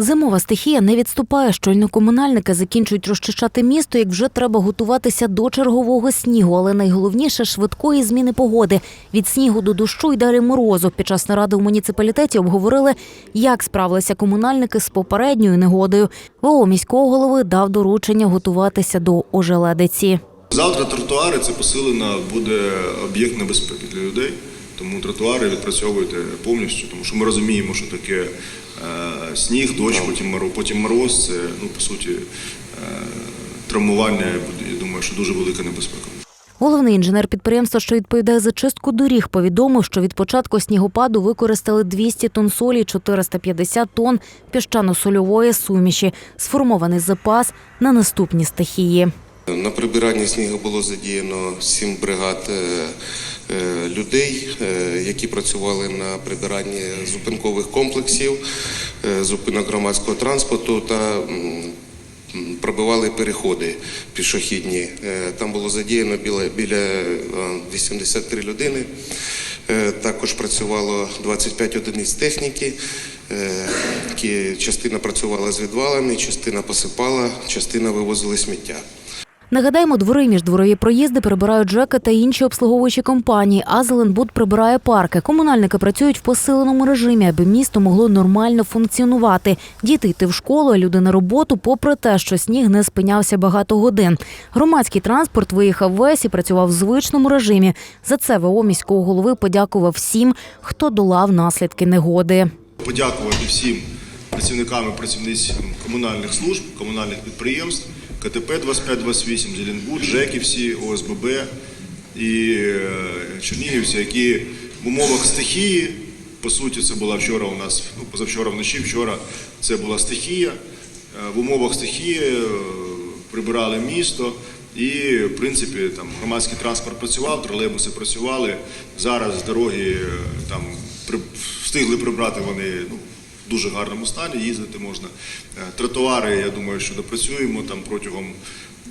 Зимова стихія не відступає. Щойно комунальники закінчують розчищати місто, як вже треба готуватися до чергового снігу. Але найголовніше швидкої зміни погоди. Від снігу до дощу й далі морозу. Під час наради у муніципалітеті обговорили, як справилися комунальники з попередньою негодою. ВО міського голови дав доручення готуватися до ожеледиці. Завтра тротуари це посилена буде об'єкт небезпеки для людей. Тому тротуари відпрацьовуйте повністю, тому що ми розуміємо, що таке е, сніг, дощ, потім мороз, потім мороз. Це ну по суті е, травмування. Я думаю, що дуже велика небезпека. Головний інженер підприємства, що відповідає за чистку доріг, повідомив, що від початку снігопаду використали 200 тонн солі, 450 тонн піщано-сольової суміші, сформований запас на наступні стихії. На прибиранні снігу було задіяно сім бригад е, е, людей, е, які працювали на прибиранні зупинкових комплексів, зупинок громадського транспорту та пробивали переходи пішохідні. Там було задіяно біля, біля е, 83 людини. Також працювало 25 одиниць техніки. Частина працювала з відвалами, частина посипала, частина вивозили сміття. Нагадаємо, двори міждворові проїзди прибирають ЖЕКи та інші обслуговуючі компанії, а Зеленбуд прибирає парки. Комунальники працюють в посиленому режимі, аби місто могло нормально функціонувати. Діти йти в школу, а люди на роботу, попри те, що сніг не спинявся багато годин. Громадський транспорт виїхав весь і працював в звичному режимі. За це ВО міського голови подякував всім, хто долав наслідки негоди. Подякувати всім працівникам і працівницям комунальних служб, комунальних підприємств, КТП 2528, Зеленбуд, ЖЕКи всі, ОСББ і е, чернігівці, які в умовах стихії, по суті, це була вчора у нас, ну, позавчора вночі, вчора це була стихія. Е, В умовах стихії е, прибирали місто. І, в принципі, там громадський транспорт працював, тролейбуси працювали. Зараз дороги там при, встигли прибрати вони ну, в дуже гарному стані, їздити можна. Е, Тротуари, я думаю, що допрацюємо там протягом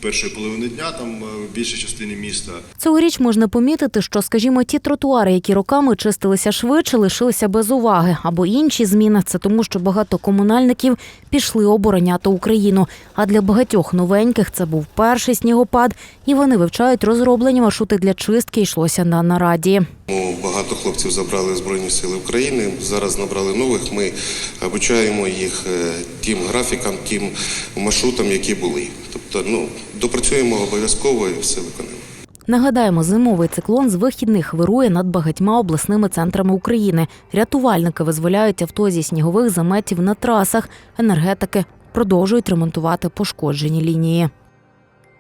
першої половини дня, там е, в більшій частині міста. Цьогоріч можна помітити, що, скажімо, ті тротуари, які роками чистилися швидше, лишилися без уваги. Або інші зміни це тому, що багато комунальників пішли обороняти Україну. А для багатьох новеньких це був перший снігопад, і вони вивчають розроблені маршрути для чистки. Йшлося на нараді. Багато хлопців забрали Збройні Сили України. Зараз набрали нових. Ми обучаємо їх е, тим графікам, тим маршрутам, які були. Тобто, ну допрацюємо обов'язково і все виконаємо. Нагадаємо, зимовий циклон з вихідних вирує над багатьма обласними центрами України. Рятувальники визволяють авто зі снігових заметів на трасах. Енергетики продовжують ремонтувати пошкоджені лінії.